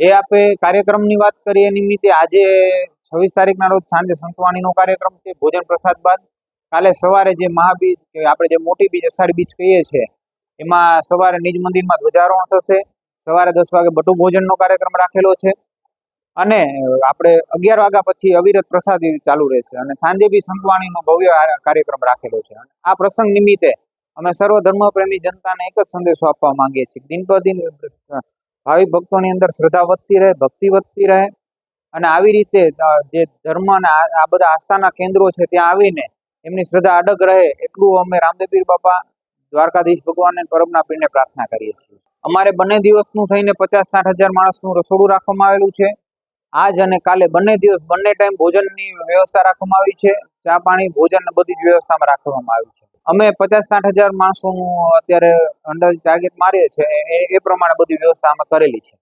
જે આપણે કાર્યક્રમની વાત કરીએ નિમિત્તે આજે છવ્વીસ તારીખના રોજ સાંજે સંતવાણીનો કાર્યક્રમ છે, ભોજન પ્રસાદ બાદ. કાલે સવારે જે મહાબીજ આપણે જે મોટી બીજ, અષાઢી બીજ કહીએ છીએ, એમાં સવારે નિજ મંદિરમાં ધ્વજારોહણ થશે. સવારે દસ વાગે બટુ ભોજનનો કાર્યક્રમ રાખેલો છે. અને આપણે અગિયાર વાગ્યા પછી અવિરત પ્રસાદ ચાલુ રહેશે અને સાંજે બી સંતવાણીનો ભવ્ય કાર્યક્રમ રાખેલો છે. આ પ્રસંગ નિમિત્તે અમે સર્વ ધર્મપ્રેમી જનતાને એક જ સંદેશો આપવા માંગીએ છીએ. દિન પર ભાવિક ભક્તોની અંદર શ્રદ્ધા વધતી રહે, ભક્તિ વધતી રહે અને આવી રીતે જે ધર્મ અને આ બધા આસ્થાના કેન્દ્રો છે ત્યાં આવીને એમની શ્રદ્ધા અડગ રહે એટલું અમે રામદેવપીર બાપા, દ્વારકાધીશ ભગવાન અને પરમના પીરને પ્રાર્થના કરીએ છીએ. અમારે બંને દિવસનું થઈને પચાસ સાઠ હજાર માણસનું રસોડું રાખવામાં આવેલું છે. આજ અને કાલે બંને દિવસ, બંને ટાઈમ ભોજનની વ્યવસ્થા રાખવામાં આવી છે. ચા પાણી, ભોજન બધી જ વ્યવસ્થામાં રાખવામાં આવી છે. અમે પચાસ સાઠ હજાર માણસોનું અત્યારે અંદાજ ટાર્ગેટ મારીએ છીએ એ પ્રમાણે બધી વ્યવસ્થા અમે કરેલી છે.